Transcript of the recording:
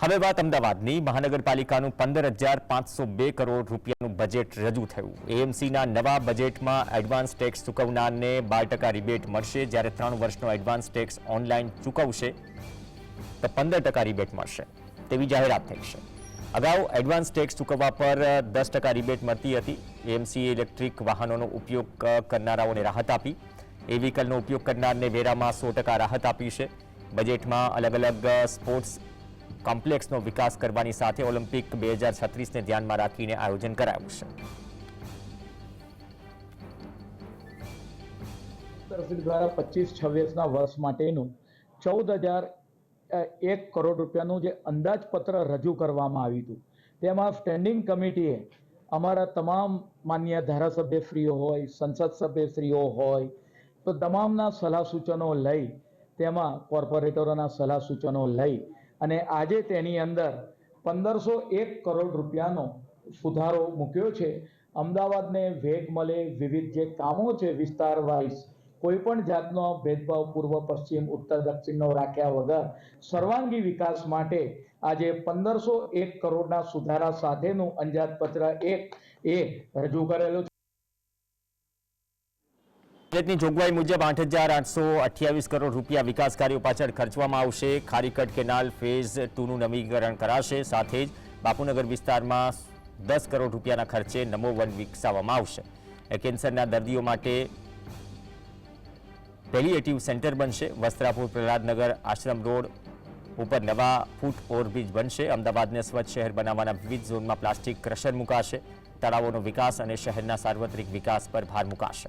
હવે વાત અમદાવાદની. મહાનગરપાલિકાનું પંદર હજાર પાંચસો બે કરોડ રૂપિયાનું બજેટ રજૂ થયું. એએમસીના નવા બજેટમાં એડવાન્સ ટેક્સ ચૂકવનારને બાર ટકા રિબેટ મળશે. જ્યારે ત્રણ વર્ષનો એડવાન્સ ટેક્સ ઓનલાઈન ચૂકવશે, તો પંદર ટકા રિબેટ મળશે. તેવી જાહેરાત થઈ છે. અગાઉ એડવાન્સ ટેક્સ ચૂકવવા પર દસ ટકા રિબેટ મળતી હતી. એએમસીએ ઇલેક્ટ્રિક વાહનોનો ઉપયોગ કરનારાઓને રાહત આપી. એ વ્હીકલનો ઉપયોગ કરનારને વેરામાં સો ટકા રાહત આપી છે. બજેટમાં અલગ અલગ સ્પોર્ટ્સ કોમ્પ્લેક્સનો વિકાસ કરવાની સાથે ઓલિમ્પિક બે હજાર છત્રીસને ધ્યાનમાં રાખીને આયોજન કરાયું છે. દ્વારા પચીસ છવ્વીસના વર્ષ માટેનું ચૌદ હજાર એક કરોડ રૂપિયાનું જે અંદાજપત્ર રજૂ કરવામાં આવ્યું હતું. તેમાં સ્ટેન્ડિંગ કમિટીએ અમારા તમામ માન્ય ધારાસભ્યશ્રીઓ હોય, સંસદ સભ્યશ્રીઓ હોય, તો તમામના સલાહ સૂચનો લઈ, તેમાં કોર્પોરેટરોના સલાહ સૂચનો લઈ અને આજે તેની અંદર પંદરસો એક કરોડ રૂપિયાનો સુધારો મૂક્યો છે. અમદાવાદને વેગ મળે વિવિધ જે કામો છે વિસ્તાર વાઇઝ કોઈ પણ જાતનો ભેદભાવ પૂર્વ પશ્ચિમ, ઉત્તર, દક્ષિણનો રાખ્યા વગર સર્વાંગી વિકાસ માટે આજે પંદરસો એક કરોડના સુધારા સાથેનું અંજાતપત્ર એક એ રજૂ કરેલું છે બજેટની જોગવાઈ મુજબ આઠ હજાર આઠસો અઠ્યાવીસ કરોડ રૂપિયા વિકાસ કાર્યો પાછળ ખર્ચવામાં આવશે. ખારીકટ કેનાલ ફેઝ ટુનું નવીકરણ કરાશે. સાથે જ બાપુનગર વિસ્તારમાં દસ કરોડ રૂપિયાના ખર્ચે નમો વન વિકસાવવામાં આવશે. કેન્સરના દર્દીઓ માટે પેલિએટિવ સેન્ટર બનશે. વસ્ત્રાપુર પ્રહલાદનગર આશ્રમ રોડ ઉપર નવા ફૂટ ઓવરબ્રિજ બનશે. અમદાવાદને સ્વચ્છ શહેર બનાવવાના વિવિધ ઝોનમાં પ્લાસ્ટિક ક્રશર મુકાશે. તળાવોનો વિકાસ અને શહેરના સાર્વત્રિક વિકાસ પર ભાર મુકાશે.